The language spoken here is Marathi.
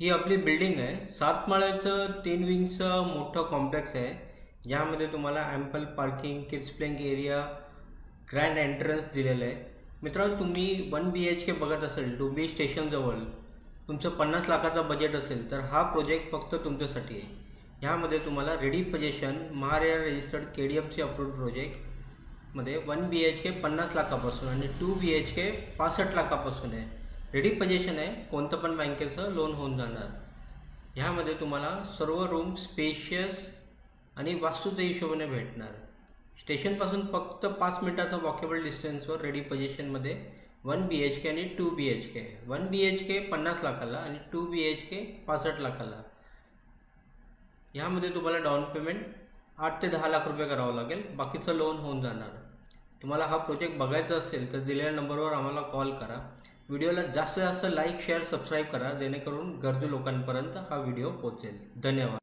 ही आपली बिल्डिंग आहे. सात माळ्याचं तीन विंगचं मोठं कॉम्प्लेक्स आहे. ज्यामध्ये तुम्हाला ample parking kids playing area grand entrance दिलेलं आहे. मित्रांनो तुम्ही वन बी एच के बघत असेल डुबी स्टेशनजवळ तुमचं पन्नास लाखाचा बजेट असेल तर हा प्रोजेक्ट फक्त तुमच्यासाठी आहे. ह्यामध्ये तुम्हाला ready possession MahaRERA registered K D F C approved प्रोजेक्टमध्ये वन बी एच के पन्नास लाखापासून आणि टू बी एच के पासष्ट लाखापासून आहे. रेडी पजेशन आहे कोणतं पण बँकेचं लोन होऊन जाणार. ह्यामध्ये तुम्हाला सर्व रूम स्पेशियस आणि वास्तूच्या हिशोबाने भेटणार. स्टेशनपासून फक्त पाच मिनिटाचं वॉकेबल डिस्टन्सवर रेडी पजेशनमध्ये वन बी एच के आणि two B H K one B H K पन्नास लाखाला आणि टू बी एच के पासष्ट लाखाला. ह्यामध्ये तुम्हाला डाऊन पेमेंट आठ ते दहा लाख रुपये करावं लागेल. बाकीचं लोन होऊन जाणार. तुम्हाला हा प्रोजेक्ट बघायचा असेल तर दिलेल्या नंबरवर आम्हाला कॉल करा. व्हिडिओला जास्तीत जास्त लाईक शेअर सबस्क्राईब करा जेणेकरून गरजू लोकांपर्यंत हा व्हिडिओ पोहोचेल. धन्यवाद.